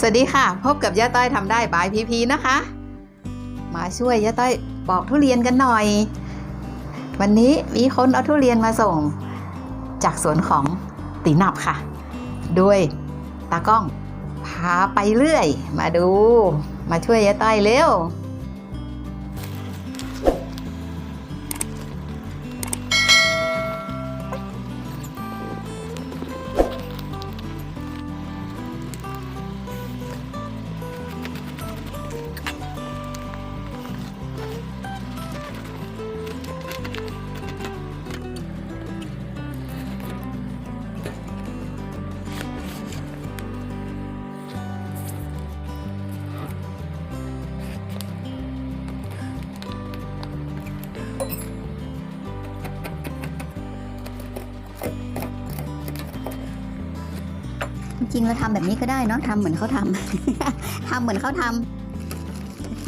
สวัสดีค่ะ พบกับย่าต้อยทำได้บายพีพีนะคะ มาช่วยย่าต้อยปอกทุเรียนกันหน่อย วันนี้มีคนเอาทุเรียนมาส่ง จากสวนของตีนับค่ะ ด้วยตากล้องพาไปเรื่อย มาดู มาช่วยย่าต้อยเร็ว ริง ๆ เราทำแบบนี้ก็ได้เนาะทำเหมือนเขาทำ ทำเหมือนเขาทำโอเค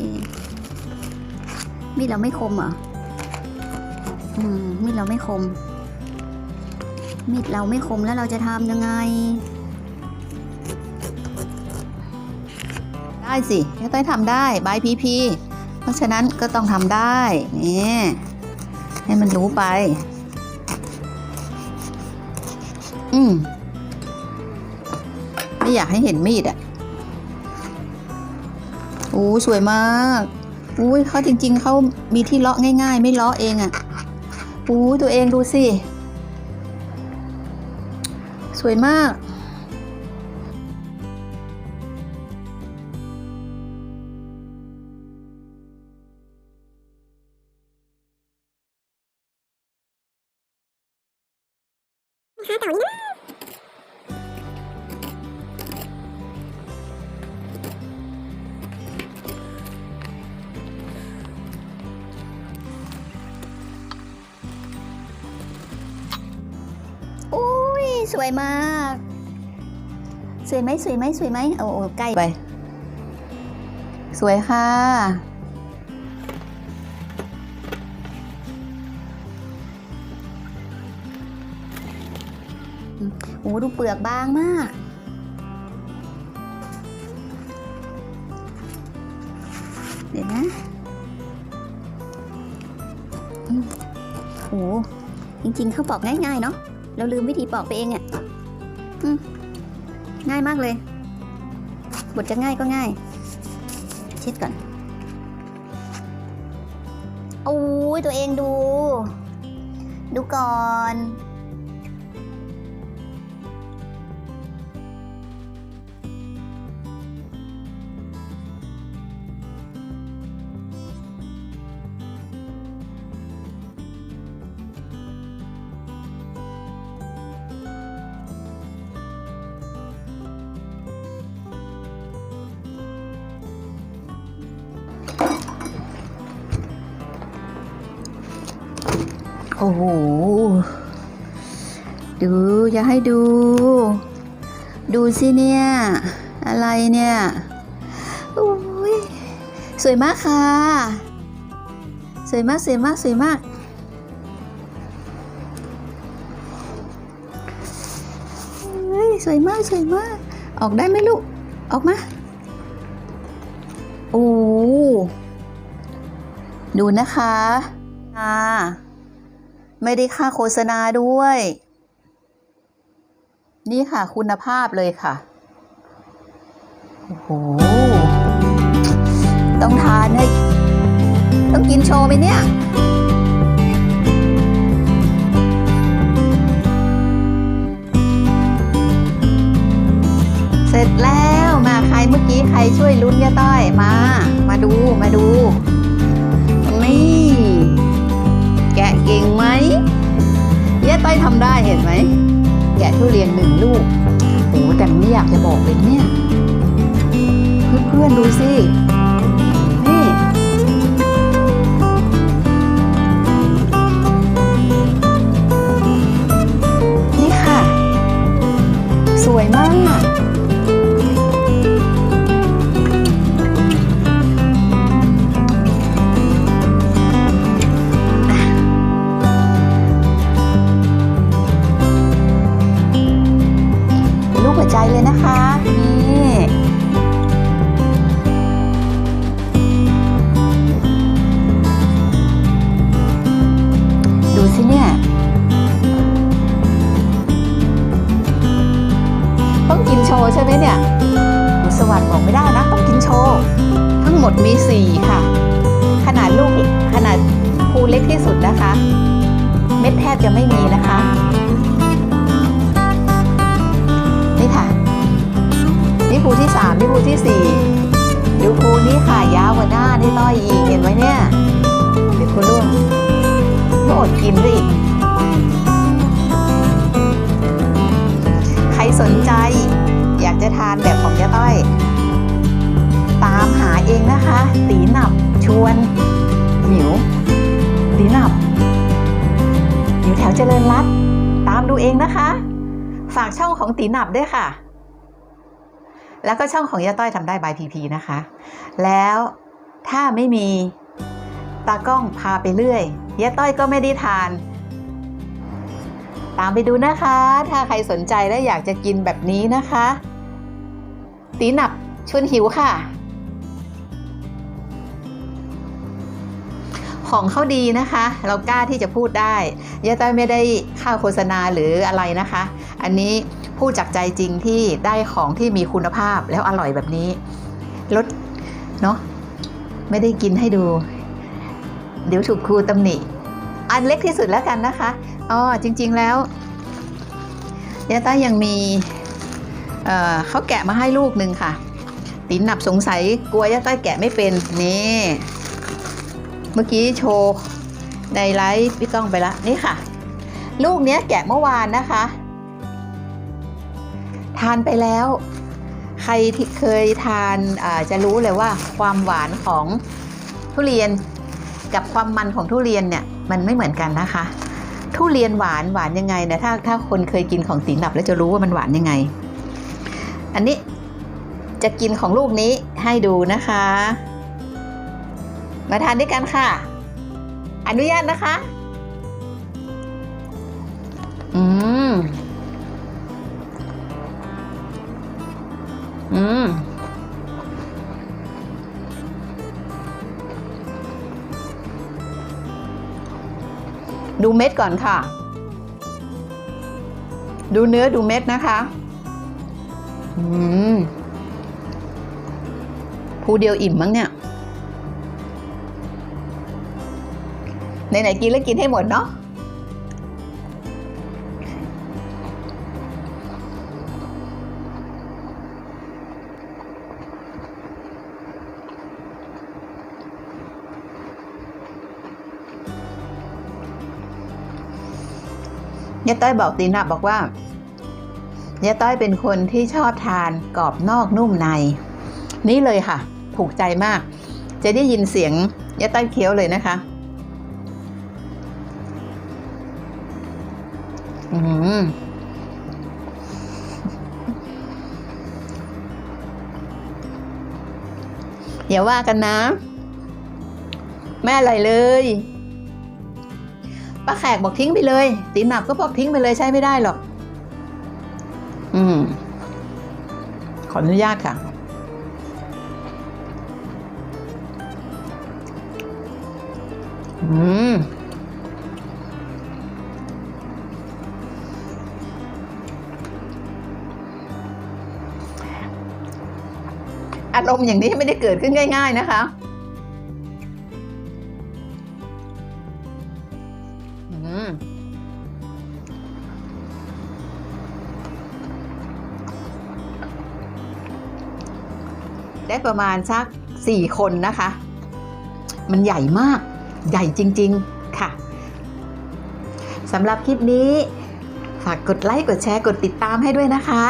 มีดเราไม่คมเหรออืมมีดเราไม่คม มีดเราไม่คมแล้วเราจะทำยังไง ได้สิย่ต้อยทำได้บายพีพีเพราะฉะนั้นก็ต้องทำได้นี่ให้มันรู้ไป อืม ไม่อยากให้เห็นมีดอะโอ้สวยมากอุ้ยเขาจริง ๆเขามีที่เลาะง่าย ๆ ไม่เลาะเองอะอู้ตัวเองดูสิสวยมากค่ะต่อุ้ สวยมาก สวยไหมสวยไหมสวยไหมโอ้โอ้ใกล้ไป สวยค่ะ โอ้ดูเปลือกบางมากเดี๋ยวนะโอ้จริงๆเขาปอกง่ายๆเนาะ เราลืมวิธีปอกไปเองอะ่ะง่ายมากเลย บทจะง่ายก็ง่าย เช็ดก่อนโอ้ยตัวเองดู ดูก่อน โอ้โห ดูอย่าให้ดู ดูสิเนี่ย อะไรเนี่ยอุ้ยสวยมากค่ะ สวยมากสวยมากสวยมากเฮ้ยสวยมากสวยมาก ออกได้ไหมลูก ออกมา โอ้ ดูนะคะ อ่า ไม่ได้ค่าโฆษณาด้วย นี่ค่ะคุณภาพเลยค่ะ โอ้โห ต้องทานให้ ต้องกินโชว์ไหมเนี่ยเสร็จแล้วมาใครเมื่อกี้ใครช่วยลุ้นยาต้อยมา มาดูมาดู เต้ยทำได้เห็นไหม แกะทุเรียนหนึ่งลูกโอ้แต่ไม่อยากจะบอกเลยเนี่ย เพื่อนๆดูสิ ต้องกินโชว์ใช่ไหมเนี่ยบุษวัสดิ์บอกไม่ได้นะ ต้องกินโชว์ ทั้งหมดมีสี่ค่ะ ขนาดลูกขนาดภูเล็กที่สุดนะคะ เม็ดแทบจะไม่มีนะคะนี่ค่ะนี่ภูที่สามนี่ภูที่สี่ดูภูนี้ค่ะยาวกว่าหน้านี่ต้อยอีกเห็นไหมเนี่ยเดี๋ยวคุณล่วงก็อดกินซะอีก สนใจ อยากจะทานแบบของยาต้อย ตามหาเองนะคะ ตีหนับชวนหมิวตีหนับอยู่แถวเจริญรัตตามดูเองนะคะ ฝากช่องของตีหนับด้วยค่ะ แล้วก็ช่องของยาต้อยทำได้บายพีพีนะคะ แล้วถ้าไม่มีตากล้องพาไปเรื่อยยาต้อยก็ไม่ได้ทาน ตามไปดูนะคะ ถ้าใครสนใจและอยากจะกินแบบนี้นะคะ ตีหนับชวนหิวค่ะ ของเขาดีนะคะ เรากล้าที่จะพูดได้ยาต้อยไม่ได้ค่าโฆษณาหรืออะไรนะคะ อันนี้พูดจากใจจริงที่ได้ของที่มีคุณภาพแล้วอร่อยแบบนี้ลดเนาะไม่ได้กินให้ดู เดี๋ยวถูกครูตำหนิ อันเล็กที่สุดแล้วกันนะคะ อ๋อจริง ๆแล้วยาต้ายังมีเเขาแกะมาให้ลูกหนึ่งค่ะ ตินหนับสงสัยกลัวยาต้อยแกะไม่เป็นนี่เมื่อกี้โชว์ในไลฟ์พี่ก้องไปละนี่ค่ะ ลูกเนี้ยแกะเมื่อวานนะคะ ทานไปแล้ว ใครที่เคยทานาจะรู้เลยว่าความหวานของทุเรียนกับความมันของทุเรียนเนี่ยมันไม่เหมือนกันนะคะ ทุเรียนหวานหวานยังไงนะถ้าถ้าคนเคยกินของตีนหนับแล้วจะรู้ว่ามันหวานยังไง อันนี้จะกินของลูกนี้ให้ดูนะคะ มาทานด้วยกันค่ะ อนุญาตนะคะ ดูเม็ดก่อนค่ะ ดูเนื้อดูเม็ดนะคะอืมผู้เดียวอิ่มมั้งเนี่ยไหนๆกินแล้วกินให้หมดเนาะ ยายต้อยบอกตีนับบอกว่ายายต้อยเป็นคนที่ชอบทานกรอบนอกนุ่มใน นี่เลยค่ะ ถูกใจมาก จะได้ยินเสียงยายต้อยเคี้ยวเลยนะคะอืมอย่าว่ากันนะ แม่อะไรเลย ป้าแขกบอกทิ้งไปเลยตีหนับก็บอกทิ้งไปเลยใช้ไม่ได้หรอก อืม ขออนุญาตค่ะ อืมอารมณ์อย่างนี้ไม่ได้เกิดขึ้นง่าย ๆ นะคะ ได้ประมาณสักสี่คนนะคะ มันใหญ่มากใหญ่จริง ๆ ค่ะสำหรับคลิปนี้ ฝากกดไลค์ กดแชร์ กดติดตามให้ด้วยนะคะ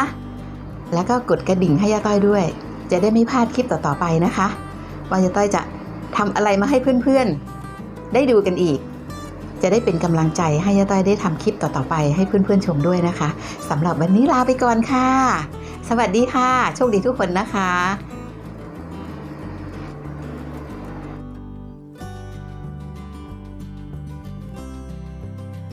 แล้วก็กดกระดิ่งให้ยาต้อยด้วย จะได้ไม่พลาดคลิปต่อๆไปนะคะ ว่ายาต้อยจะทำอะไรมาให้เพื่อนๆ ได้ดูกันอีก จะได้เป็นกำลังใจให้ยาต้อยได้ทำคลิปต่อๆไปให้เพื่อนๆชมด้วยนะคะสำหรับวันนี้ลาไปก่อนค่ะ สวัสดีค่ะ โชคดีทุกคนนะคะ